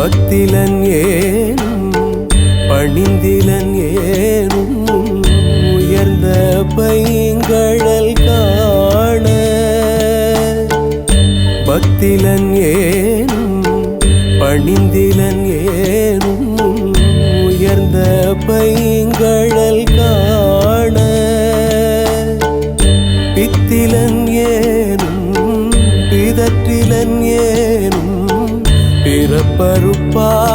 பக்திலன் ஏனும் பணிந்திலன் ஏனும் உயர்ந்த பைங்கடல் காண. பக்திலன் ஏனும் பணிந்திலன் ஏனும் உயர்ந்த பைங்கடல் காண. பித்திலன் ஏன் பருப்பா?